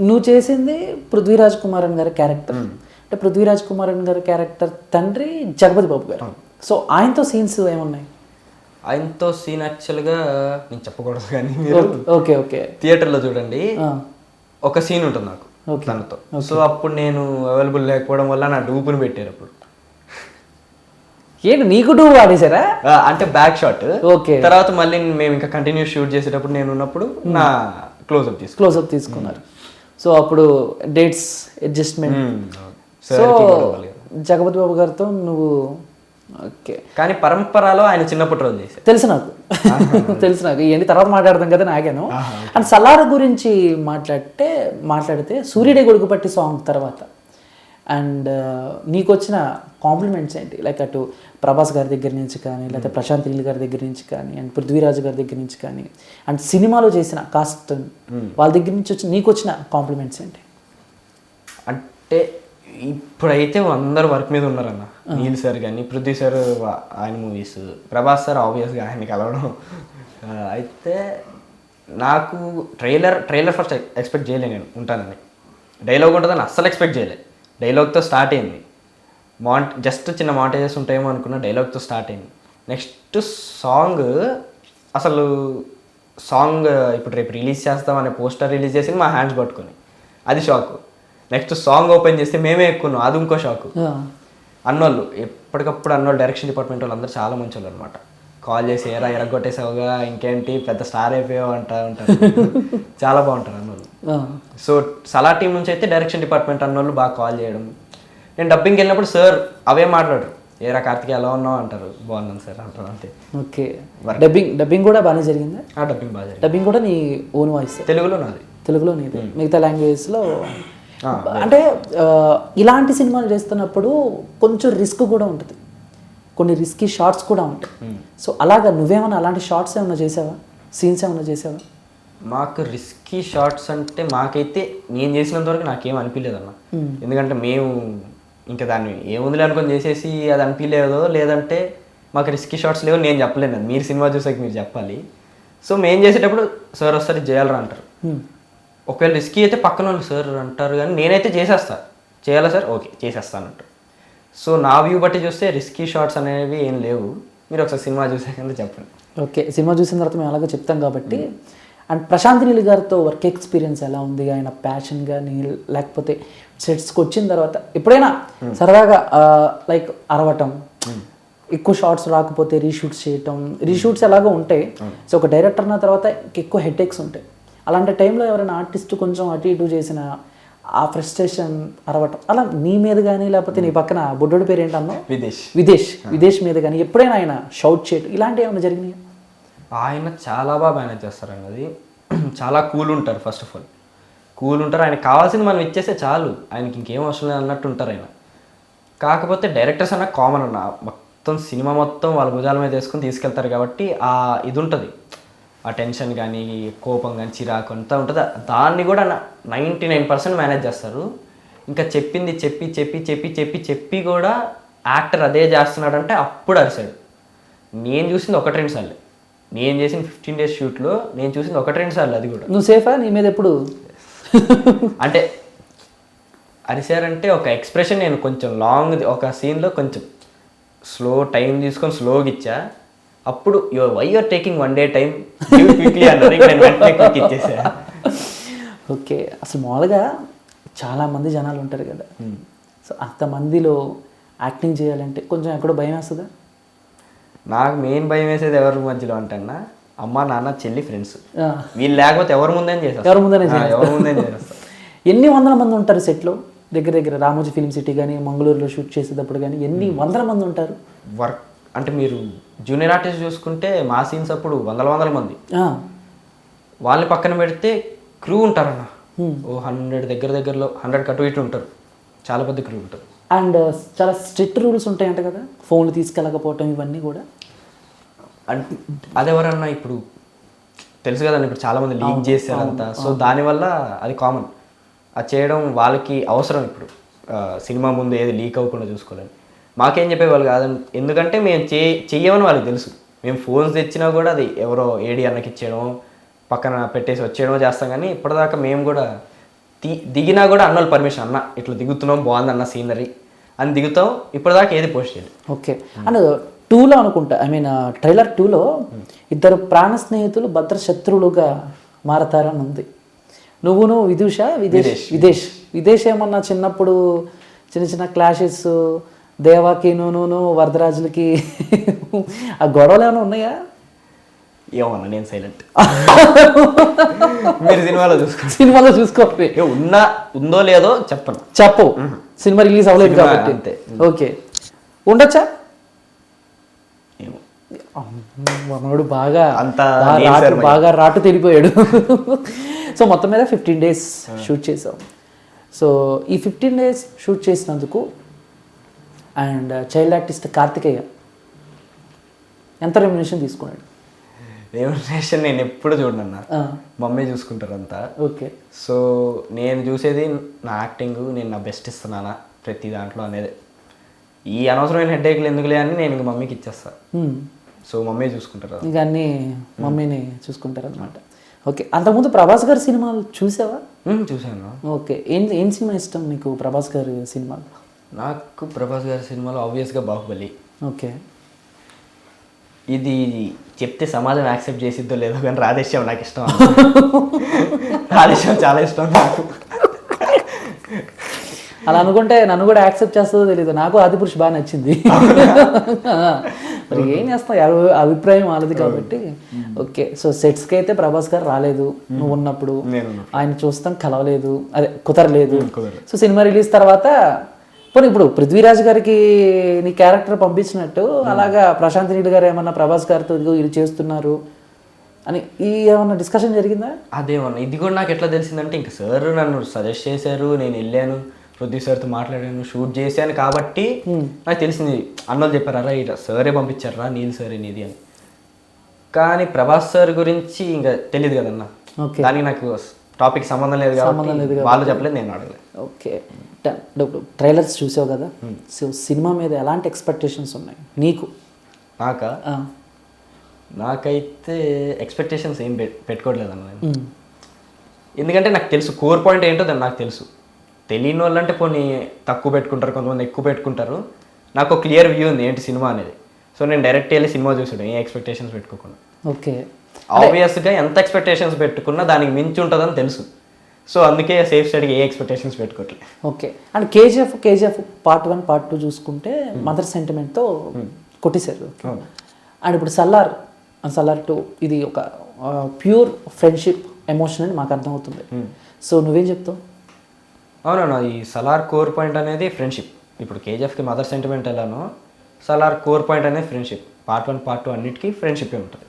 నువ్వు చేసింది పృథ్వీరాజ్ కుమారన్ గారి క్యారెక్టర్ అంటే పృథ్వీరాజ్ కుమారన్ గారి క్యారెక్టర్ తండ్రి జగపతి బాబు గారు. సో ఆయనతో సీన్స్ ఏమున్నాయి? ఆయనతో సీన్ యాక్చువల్గా నేను చెప్పకూడదు కానీ మీరు ఓకే ఓకే థియేటర్లో చూడండి. ఒక సీన్ ఉంటుంది నాకు తనతో. సో అప్పుడు నేను అవైలబుల్ లేకపోవడం వల్ల నా డూపుని పెట్టారు అప్పుడు ఏంటి నీకు టూ వాడేశారా ఆ, అంటే బ్యాక్ షాట్ ఓకే. తర్వాత మళ్ళీ మేము ఇంకా కంటిన్యూ షూట్ చేసేటప్పుడు నేను ఉన్నప్పుడు నా క్లోజ్అప్ తీసుకు క్లోజ్అప్ తీసుకున్నారు. సో అప్పుడు dates adjustment. So Jagapathi Babu గారితో నువ్వు ఓకే. కానీ పరంపరలో ఆయన చిన్నప్పటి రోజు చేశారు. తెలుసు నాకు. తెలుసు నాకు. ఇవన్నీ తర్వాత మాట్లాడదాం కదా నాగాను అండ్ సలార్ గురించి మాట్లాడితే మాట్లాడితే సూర్యుడే గొడుగు పట్టి సాంగ్ తర్వాత. అండ్ నీకు వచ్చిన కాంప్లిమెంట్స్ ఏంటి? లైక్ అటు ప్రభాస్ గారి దగ్గర నుంచి కానీ లేకపోతే ప్రశాంత్ నీల్ గారి దగ్గర నుంచి కానీ అండ్ పృథ్వీరాజ్ గారి దగ్గర నుంచి కానీ అండ్ సినిమాలో చేసిన కాస్ట్ వాళ్ళ దగ్గర నుంచి వచ్చి నీకు వచ్చిన కాంప్లిమెంట్స్ ఏంటి? అంటే ఇప్పుడైతే అందరు వర్క్ మీద ఉన్నారన్న. నీల్ సార్ కానీ పృథ్వీ సార్ ఆయన మూవీస్ ప్రభాస్ సార్ ఆబ్వియస్గా ఆయన కలవడం. అయితే నాకు ట్రైలర్ ట్రైలర్ ఫస్ట్ ఎక్స్పెక్ట్ చేయలే నేను ఉంటానని. డైలాగ్ ఉంటుందని అస్సలు ఎక్స్పెక్ట్ చేయలే. డైలాగ్తో స్టార్ట్ అయింది. మాంట్ జస్ట్ చిన్న మాంటేజెస్ ఉంటాయేమో అనుకున్న డైలాగ్తో స్టార్ట్ అయింది. నెక్స్ట్ సాంగ్ అసలు సాంగ్ ఇప్పుడు రేపు రిలీజ్ చేస్తాం అనే పోస్టర్ రిలీజ్ చేసింది మా హ్యాండ్స్ పట్టుకొని. అది షాక్. నెక్స్ట్ సాంగ్ ఓపెన్ చేస్తే మేమే ఎక్కున్నాం. అది ఇంకో షాక్. అన్నోళ్ళు ఎప్పటికప్పుడు అన్నోళ్ళు డైరెక్షన్ డిపార్ట్మెంట్ వాళ్ళు అందరూ చాలా మంచి వాళ్ళు అనమాట కాల్ చేసి ఎరా ఎరగొట్టేసావుగా ఇంకేంటి? పెద్ద స్టార్ అయిపోయావు అంటా ఉంటారు. చాలా బాగుంటారు సో సలా టీం నుంచి అయితే డైరెక్షన్ డిపార్ట్మెంట్ అన్నోళ్ళు బాగా కాల్ చేయడం. నేను డబ్బింగ్కి వెళ్ళినప్పుడు సార్ అవే మాట్లాడరు. ఏరా కార్తిక్ ఎలా ఉన్నావు అంటారు. బాగున్నాను సార్ అంటారు అంతే. ఓకే. డబ్బింగ్ డబ్బింగ్ కూడా బాగానే జరిగిందా? ఆ డబ్బింగ్ బాగా జరిగింది. డబ్బింగ్ కూడా నీ ఓన్ వాయిస్. తెలుగులో నాది. తెలుగులో నీది. మిగతా లాంగ్వేజ్లో అంటే ఇలాంటి సినిమాలు చేస్తున్నప్పుడు కొంచెం రిస్క్ కూడా ఉంటుంది. కొన్ని రిస్కీ షార్ట్స్ కూడా ఉంటాయి. సో అలాగా నువ్వేమైనా అలాంటి షార్ట్స్ ఏమైనా చేసావా? సీన్స్ ఏమైనా చేసావా? మాకు రిస్కీ షార్ట్స్ అంటే మాకైతే నేను చేసినంత వరకు నాకేం అనిపించలేదు అన్న ఎందుకంటే మేము ఇంకా దాన్ని ఏముందిలే అనుకొని చేసేసి అది అనిపించలేదో లేదంటే మాకు రిస్కీ షార్ట్స్ లేవు నేను చెప్పలేను. అది మీరు సినిమా చూసాక మీరు చెప్పాలి. సో మేము చేసేటప్పుడు సార్ వస్తారు చేయాలరా అంటారు. Hmm. ఒకవేళ రిస్కీ అయితే పక్కన వాళ్ళు సార్ అంటారు కానీ నేనైతే చేసేస్తా. చేయాలా సార్? ఓకే చేసేస్తాను అంటారు. సో నా వ్యూ బట్టి చూస్తే రిస్కీ షార్ట్స్ అనేవి ఏం లేవు. మీరు ఒకసారి సినిమా చూసాక చెప్పండి. ఓకే సినిమా చూసిన తర్వాత మేము అలాగే చెప్తాం కాబట్టి అండ్ ప్రశాంత్ నీల్ గారితో వర్క్ ఎక్స్పీరియన్స్ ఎలా ఉంది? ఆయన ప్యాషన్ కానీ లేకపోతే సెట్స్కి వచ్చిన తర్వాత ఎప్పుడైనా సరదాగా లైక్ అరవటం ఎక్కువ షార్ట్స్ రాకపోతే రీషూట్స్ చేయటం రీషూట్స్ ఎలాగో ఉంటాయి. సో ఒక డైరెక్టర్ అన్న తర్వాత ఎక్కువ హెడేక్స్ ఉంటాయి. అలాంటి టైంలో ఎవరైనా ఆర్టిస్ట్ కొంచెం అటు ఇటు చేసిన ఆ ఫ్రస్ట్రేషన్ అరవటం అలా నీ మీద కానీ లేకపోతే నీ పక్కన బుడ్డోడి పేరు ఏంటన్నావు విదేశ్. విదేశ్ విదేశ్ మీద కానీ ఎప్పుడైనా ఆయన షౌట్ చేయటం ఇలాంటివి ఏమైనా జరిగినాయి? ఆయన చాలా బాగా మేనేజ్ చేస్తారండి అది చాలా కూల్ ఉంటారు ఫస్ట్ ఆఫ్ ఆల్ కూల్ ఉంటారు. ఆయనకి కావాల్సింది మనం ఇచ్చేస్తే చాలు. ఆయనకి ఇంకేం అవసరం లేదు అన్నట్టు ఉంటారు ఆయన. కాకపోతే డైరెక్టర్స్ అన్న కామన్ అన్న. మొత్తం సినిమా మొత్తం వాళ్ళ భుజాల మీద వేసుకొని తీసుకెళ్తారు కాబట్టి ఆ ఇది ఉంటుంది. ఆ టెన్షన్ కానీ కోపం కానీ చిరాకు అంతా ఉంటుంది. దాన్ని కూడా నైంటీ నైన్ పర్సెంట్ మేనేజ్ చేస్తారు. ఇంకా చెప్పింది చెప్పి చెప్పి చెప్పి చెప్పి చెప్పి కూడా యాక్టర్ అదే చేస్తున్నాడంటే అప్పుడు అరిసాడు. నేను చూసింది ఒకటి రెండు సార్లు. నేను చేసిన ఫిఫ్టీన్ డేస్ షూట్లో నేను చూసింది ఒకటి రెండు సార్లు అది కూడా. నువ్వు సేఫా నీ మీద ఎప్పుడు? అంటే అరిసారంటే ఒక ఎక్స్ప్రెషన్ నేను కొంచెం లాంగ్ ఒక సీన్లో కొంచెం స్లో టైం తీసుకొని స్లోగా ఇచ్చా. అప్పుడు your why you're taking one day time quickly అన్నారు ఇంక నేను వెంటనే క్విక్ ఇచ్చేసా. ఓకే. అసలు మామూలుగా చాలా మంది జనాలు ఉంటారు కదా. సో అంతమందిలో యాక్టింగ్ చేయాలంటే కొంచెం ఎక్కడో భయం వేస్తుందా? నాకు మెయిన్ భయం వేసేది ఎవరి మధ్యలో అంటన్నా అమ్మ నాన్న చెల్లి ఫ్రెండ్స్ వీళ్ళు లేకపోతే ఎవరి ముందని చేసేస్తా ఎవరి ముందనే ఆ, ఎవరి ముందని చేసేస్తా ఎన్ని వందల మంది ఉంటారు సెట్లో దగ్గర దగ్గర రామోజీ ఫిల్మ్ సిటీ కానీ మంగళూరులో షూట్ చేసేటప్పుడు కానీ ఎన్ని వందల మంది ఉంటారు? వర్క్ అంటే మీరు జూనియర్ ఆర్టిస్ట్ చూసుకుంటే మా సీన్స్ అప్పుడు వందల వందల మంది. వాళ్ళని పక్కన పెడితే క్రూ ఉంటారన్న. ఓ హండ్రెడ్ దగ్గర దగ్గరలో హండ్రెడ్ కటు ఇటు ఉంటారు. చాలా పెద్ద క్రూ ఉంటారు. అండ్ చాలా స్ట్రిక్ట్ రూల్స్ ఉంటాయంట కదా? ఫోన్లు తీసుకెళ్ళకపోవటం ఇవన్నీ కూడా. అంటే అదెవరన్నా ఇప్పుడు తెలుసు కదండి ఇప్పుడు చాలా మంది లీక్ చేశారంతా. సో దానివల్ల అది కామన్. అది చేయడం వాళ్ళకి అవసరం ఇప్పుడు. సినిమా ముందు ఏది లీక్ అవ్వకుండా చూసుకోవాలని. మాకేం చెప్పేవాళ్ళు కాదని ఎందుకంటే మేము చే చెయ్యమని వాళ్ళకి తెలుసు. మేము ఫోన్స్ తెచ్చినా కూడా అది ఎవరో ఏడి అన్నకి ఇచ్చేయడం పక్కన పెట్టేసి వచ్చేయడం చేస్తాం కానీ ఇప్పటిదాకా మేము కూడా ది- దిగినా కూడా అన్న పర్మిషన్ అన్న ఇట్లా దిగుతున్నాం బాగుంది అన్న సీనరీ అని దిగుతాం ఇప్పటిదాకా ఏది పోస్ట్ చేయలేదు. ఓకే. అండ్ టూలో అనుకుంటా ఐ మీన్ ట్రైలర్ టూలో ఇద్దరు ప్రాణ స్నేహితులు భద్ర శత్రువులుగా మారతారని ఉంది. నువ్వును విదూష విదేశ్? విదేశ్. విదేశ్. ఏమన్నా చిన్నప్పుడు చిన్న చిన్న క్లాషెస్ దేవాకి నువ్వును వరదరాజులకి ఆ గొడవలు ఏమైనా ఉన్నాయా? ఏమన్నా నేను సైలెంట్ మీరు సినిమాలో చూసుకోండి. సినిమాలో చూసుకోవాలి ఉన్నా ఉందో లేదో చెప్పను చెప్పు. సినిమా రిలీజ్ అవ్వలేదు కాబట్టి. అంతే. ఓకే. ఉండొచ్చా? మనోడు బాగా అంత రాటు. బాగా రాటు తెలిపోయాడు సో మొత్తం మీద ఫిఫ్టీన్ డేస్ షూట్ చేసాం సో ఈ ఫిఫ్టీన్ డేస్ షూట్ చేసినందుకు అండ్ చైల్డ్ ఆర్టిస్ట్ కార్తికేయ ఎంత రెమ్యునేషన్ తీసుకున్నాడు రెమ్యునరేషన్ నేను ఎప్పుడు చూడనన్న. మమ్మీ చూసుకుంటారు అంతా. ఓకే. సో నేను చూసేది నా యాక్టింగ్ నేను నా బెస్ట్ ఇస్తున్నానా ప్రతి దాంట్లో అనేది. ఈ అనవసరమైన హెడ్ఏక్లు ఎందుకులే అని నేను ఇంక మమ్మీకి ఇచ్చేస్తా. సో మమ్మీ చూసుకుంటారు ఇక అన్నీ మమ్మీని చూసుకుంటారనమాట ఓకే అంతకుముందు ప్రభాస్ గారి సినిమాలు చూసావా? చూశాను. ఓకే ఏం ఏం సినిమా ఇష్టం నీకు ప్రభాస్ గారి సినిమాలు? నాకు ప్రభాస్ గారి సినిమాలో ఆబ్వియస్గా బాహుబలి. ఓకే. ఇది చెప్తే సమాజం యాక్సెప్ట్ చేసిద్దో లేదో కానీ రాధేశ్యాం నాకు ఇష్టం రాధేశ్యాం చాలా ఇష్టం నాకు. అలా అనుకుంటే నన్ను కూడా యాక్సెప్ట్ చేస్తుందో తెలియదు నాకు ఆదిపురుష్ బాగా నచ్చింది. మరి ఏం చేస్తాం? ఎవరి అభిప్రాయం వాళ్ళది కాబట్టి. ఓకే. సో సెట్స్కి అయితే ప్రభాస్ గారు రాలేదు. నువ్వు ఉన్నప్పుడు నేను ఆయన చూస్తాం కలవలేదు. అదే కుదరలేదు. సో సినిమా రిలీజ్ తర్వాత పోనీ ఇప్పుడు పృథ్వీరాజ్ గారికి నీ క్యారెక్టర్ పంపించినట్టు అలాగా ప్రశాంత్ నీల్ గారు ఏమన్నా ప్రభాస్ గారితో ఇది చేస్తున్నారు అని ఈ ఏమన్నా డిస్కషన్ జరిగిందా? అదేమన్నా? ఇది కూడా నాకు ఎట్లా తెలిసిందంటే ఇంక సార్ నన్ను సజెస్ట్ చేశారు నేను వెళ్ళాను పృథ్వీ సార్తో మాట్లాడాను షూట్ చేశాను కాబట్టి నాకు తెలిసింది అన్నోళ్ళు చెప్పారా ఇట్లా సారే పంపించారా నీల్ సార్ ఇది అని. కానీ ప్రభాస్ సార్ గురించి ఇంకా తెలియదు కదన్న. ఓకే దానికి నాకు టాపిక్ సంబంధం లేదు కాబట్టి వాళ్ళు చెప్పలేదు నేను అడగలేదు. ఓకే. ఇప్పుడు ట్రైలర్స్ చూసావు కదా? సో సినిమా మీద ఎలాంటి ఎక్స్పెక్టేషన్స్ ఉన్నాయి? నీకు? నాక? నాకైతే ఎక్స్పెక్టేషన్స్ ఏం పెట్ పెట్టుకోవట్లేదు అన్న నేను ఉమ్, ఎందుకంటే నాకు తెలుసు కోర్ పాయింట్ ఏంటో దాన్ని నాకు తెలుసు. తెలియని వాళ్ళంటే కొన్ని తక్కువ పెట్టుకుంటారు కొంతమంది ఎక్కువ పెట్టుకుంటారు. నాకు క్లియర్ వ్యూ ఉంది ఏంటి సినిమా అనేది. సో నేను డైరెక్ట్ వెళ్ళి సినిమా చూసాడు ఏ ఎక్స్పెక్టేషన్స్ పెట్టుకోకుండా. ఓకే ఆబ్వియస్గా ఎంత ఎక్స్పెక్టేషన్స్ పెట్టుకున్నా దానికి మించి ఉంటుందని తెలుసు. సో అందుకే సేఫ్ సైడ్కి ఏ expectations పెట్టుకోవట్లేదు okay. And KGF KGF part one part two చూసుకుంటే మదర్ సెంటిమెంట్తో కొట్టేశారు. అండ్ ఇప్పుడు సల్లార్ సల్లార్ టూ ఇది ఒక ప్యూర్ ఫ్రెండ్షిప్ ఎమోషన్ అని మాకు అర్థమవుతుంది. సో నువ్వేం చెప్తావు? అవునన్నా ఈ సలార్ కోర్ పాయింట్ అనేది ఫ్రెండ్షిప్ ఇప్పుడు కేజీఎఫ్కి మదర్ సెంటిమెంట్ ఎలానో సలార్ కోర్ పాయింట్ అనేది friendship part one part two అన్నిటికీ ఫ్రెండ్షిప్ ఉంటుంది.